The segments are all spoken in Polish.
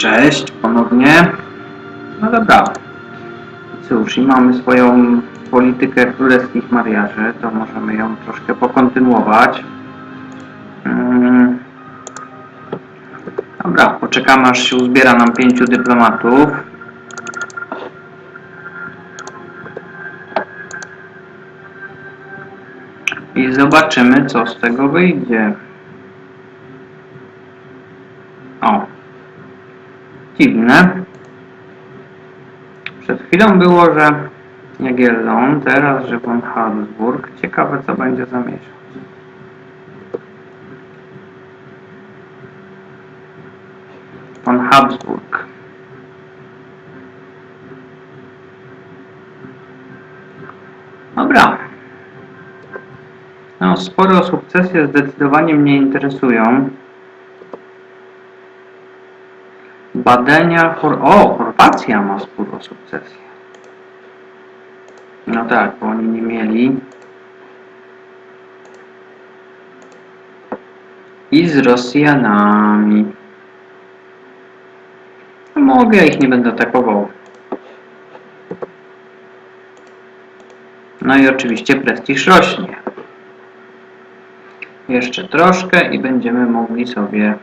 Cześć ponownie. No dobra. Cóż, i mamy swoją politykę królewskich mariaży, to możemy ją troszkę pokontynuować. Mm. Dobra, poczekamy aż się uzbiera nam pięciu dyplomatów. I zobaczymy, co z tego wyjdzie. O. Dziwne. Przed chwilą było, że Jagiellon, teraz, że von Habsburg. Ciekawe, co będzie za miesiąc. Von Habsburg. Dobra. No, sporo sukcesy zdecydowanie mnie interesują. Badania. Chor o, Chorwacja ma sporo sukcesję. No tak, bo oni nie mieli. I z Rosjanami. No mogę, ich nie będę atakował. No i oczywiście prestiż rośnie. Jeszcze troszkę i będziemy mogli sobie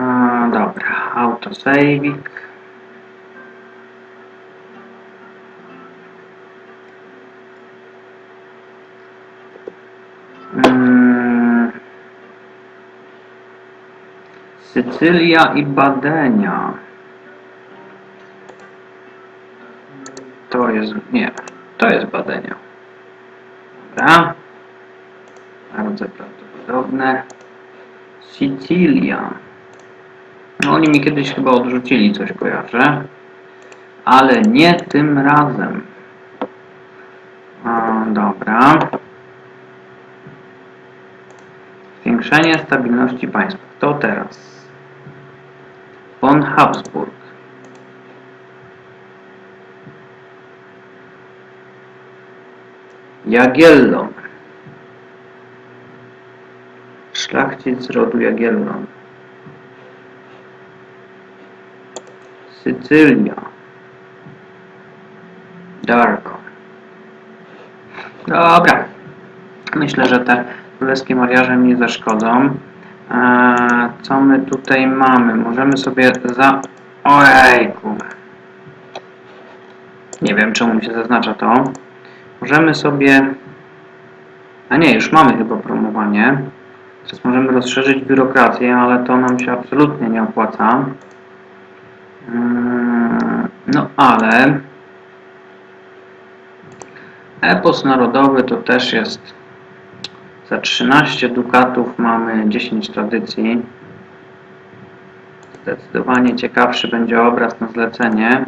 A, dobra, autosaving. Mm. Sycylia i Badenia. To jest, nie, to jest Badenia. Dobra. Bardzo prawdopodobne. Sycylia. No, oni mi kiedyś chyba odrzucili, coś kojarzę. Ale nie tym razem. A, dobra. Zwiększenie stabilności państwa. To teraz. Von Habsburg. Jagiellon. Szlachcic rodu Jagiellon. Sycylia. Darko. Dobra. Myślę, że te królewskie mariaże mi zaszkodzą. Eee, co my tutaj mamy? Możemy sobie za... Ojejku. Nie wiem, czemu mi się zaznacza to. Możemy sobie... A nie, już mamy chyba promowanie. Teraz możemy rozszerzyć biurokrację, ale to nam się absolutnie nie opłaca. Mm, No ale epos narodowy to też jest za 13 dukatów mamy 10 tradycji. Zdecydowanie ciekawszy będzie obraz na zlecenie.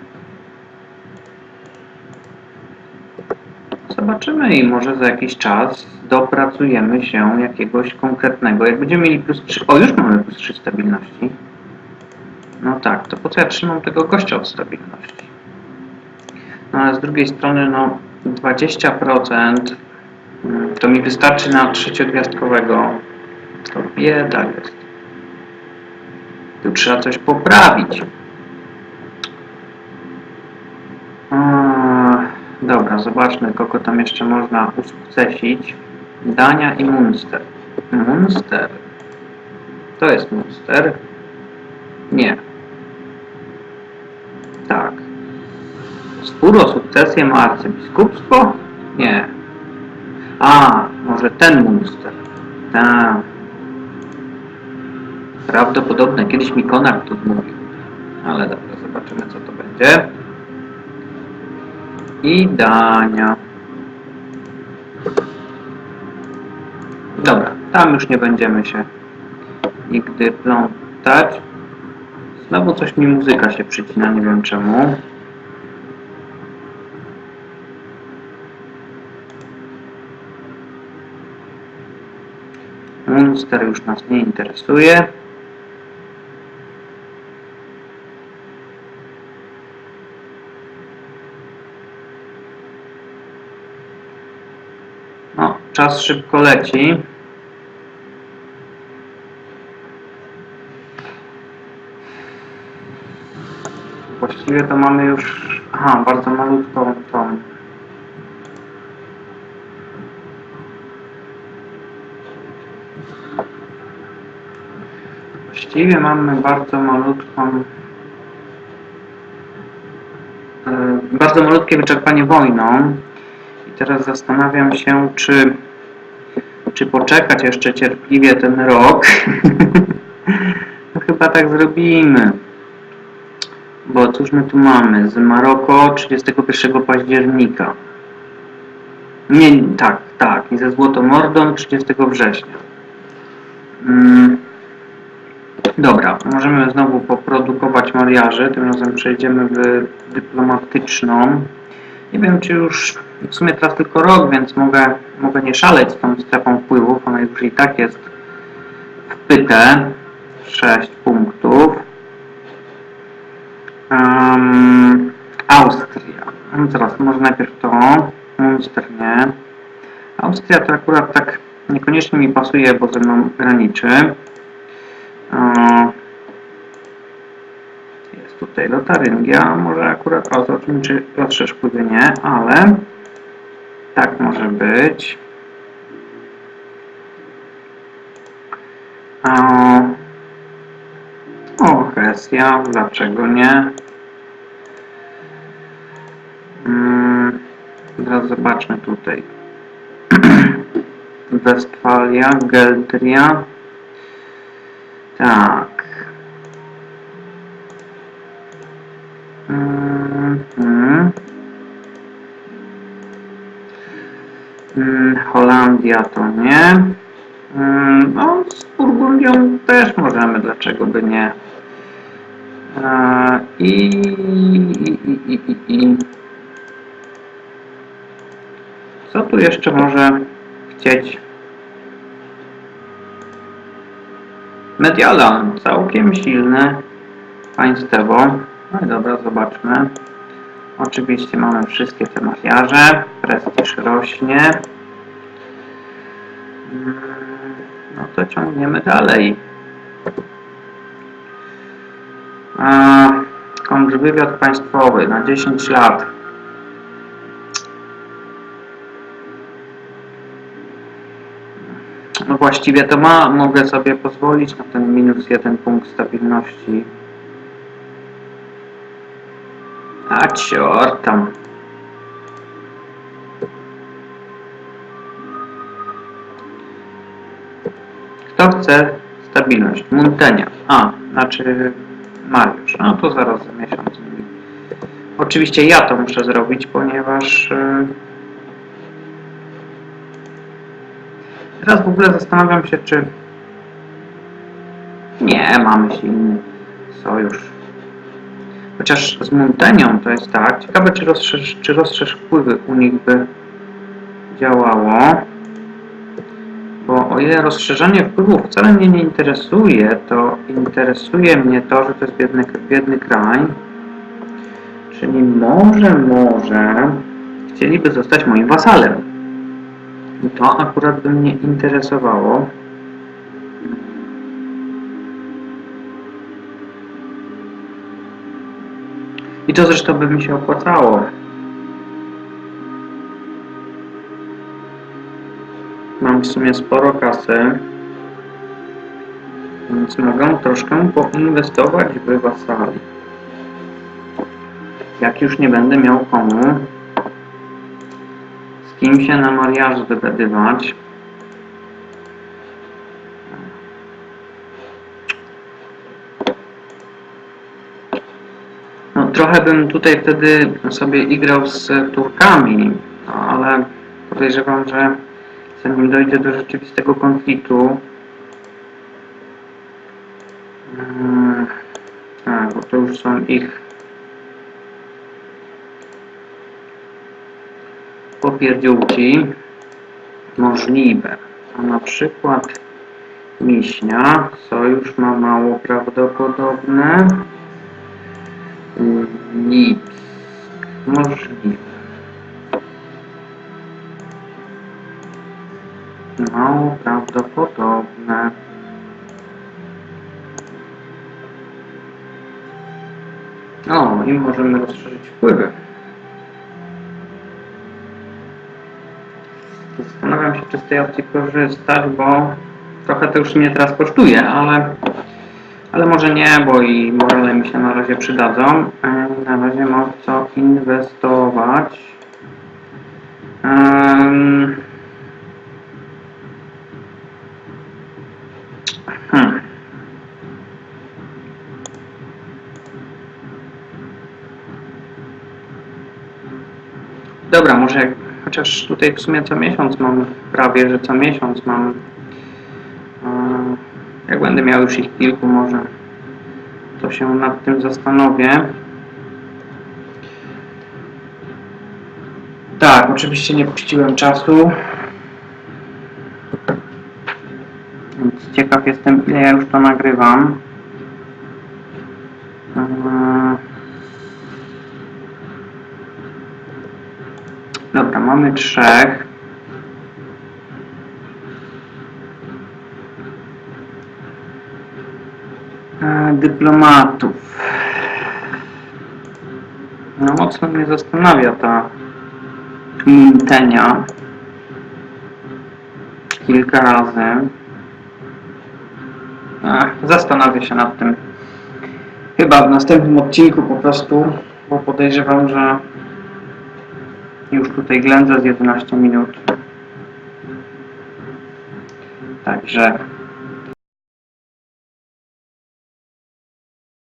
Zobaczymy i może za jakiś czas dopracujemy się jakiegoś konkretnego. Jak będziemy mieli plus 3, o już mamy plus 3 stabilności. No tak, to po co ja trzymam tego gościa od stabilności? No ale z drugiej strony, no 20% mm, to mi wystarczy na trzeciogwiazdkowego. To bieda jest. Tu trzeba coś poprawić. Eee, Dobra, zobaczmy, kogo tam jeszcze można usukcesić. Dania i Munster. Munster. To jest Munster. Nie. Tak. Spóro sukcesję ma arcybiskupstwo? Nie. A, może ten Munster. Tak. Prawdopodobne. Kiedyś mi Konar tu mówił. Ale dobra, zobaczymy co to będzie. I Dania. Dobra, tam już nie będziemy się nigdy plątać. Znowu coś mi muzyka się przycina, nie wiem czemu. Monster już nas nie interesuje. No, czas szybko leci. Właściwie to mamy już... Aha, bardzo malutką tą... Właściwie mamy bardzo malutką... e, Bardzo malutkie wyczerpanie wojną. I teraz zastanawiam się, czy czy poczekać jeszcze cierpliwie ten rok. no chyba tak zrobimy. Bo cóż my tu mamy? Z Maroko 31 października. Nie, tak, tak. I ze Złotomordą 30 września. Mm. Dobra, możemy znowu poprodukować mariaży. Tym razem przejdziemy w dyplomatyczną. Nie wiem, czy już w sumie teraz tylko rok, więc mogę, mogę nie szaleć z tą strefą wpływów. Ona już i tak jest wpyte. 6 punktów. Um, Austria. No teraz może najpierw to. Munster nie. Austria to akurat tak niekoniecznie mi pasuje, bo ze mną graniczy. Jest tutaj Lotaryngia, może akurat o czy wpływy nie, ale tak może być. O, Hesja, dlaczego nie? Mm, Teraz zobaczmy tutaj. Westfalia, Geldria. Tak. Mhm. Mm, Holandia to nie. Mm, No, z Burgundią też możemy, dlaczego by nie. E, I, i, i, i, i. Co tu jeszcze może chcieć? Medialan, całkiem silne państwowo. No i dobra, zobaczmy. Oczywiście mamy wszystkie te mariaże. Prestiż rośnie. Mm, No to ciągniemy dalej. Kontrwywiad państwowy na 10 lat. Właściwie to ma, mogę sobie pozwolić na ten minus jeden punkt stabilności. A cior tam. Kto chce stabilność? Muntenia. A, znaczy Mariusz. No to zaraz za miesiąc. Oczywiście ja to muszę zrobić, ponieważ... Yy... Teraz w ogóle zastanawiam się, czy... Nie, mamy silny sojusz. Chociaż z Muntenią to jest tak. Ciekawe, czy rozszerz, czy rozszerz wpływy u nich by działało. Bo o ile rozszerzanie wpływów wcale mnie nie interesuje, to interesuje mnie to, że to jest biedny, biedny kraj. Czyli może, może chcieliby zostać moim wasalem. To akurat by mnie interesowało. I to zresztą by mi się opłacało. Mam w sumie sporo kasy. Więc mogę troszkę poinwestować w wasali. Jak już nie będę miał komu z kim się na mariaż dogadywać. No, trochę bym tutaj wtedy sobie igrał z Turkami, no, ale podejrzewam, że zanim dojdzie do rzeczywistego konfliktu, mm, tak, bo to już są ich popierdziółki możliwe. A na przykład Miśnia, sojusz ma mało prawdopodobne. Lipsk, możliwe. Mało prawdopodobne. O, i możemy rozszerzyć wpływy. Zastanawiam się, czy z tej opcji korzystać, bo trochę to już mnie teraz kosztuje, ale, ale może nie, bo i morale mi się na razie przydadzą. E, Na razie mam co inwestować. Hmm. Dobra, może chociaż tutaj w sumie co miesiąc mam, prawie że co miesiąc mam, jak będę miał już ich kilku może, to się nad tym zastanowię. Tak, oczywiście nie puściłem czasu. Więc ciekaw jestem, ile ja już to nagrywam. Dobra, mamy trzech. Eee, Dyplomatów. No mocno mnie zastanawia ta Mintenia. Kilka razy. Ach, zastanowię się nad tym. Chyba w następnym odcinku po prostu, bo podejrzewam, że tutaj ględzę z 11 minut. Także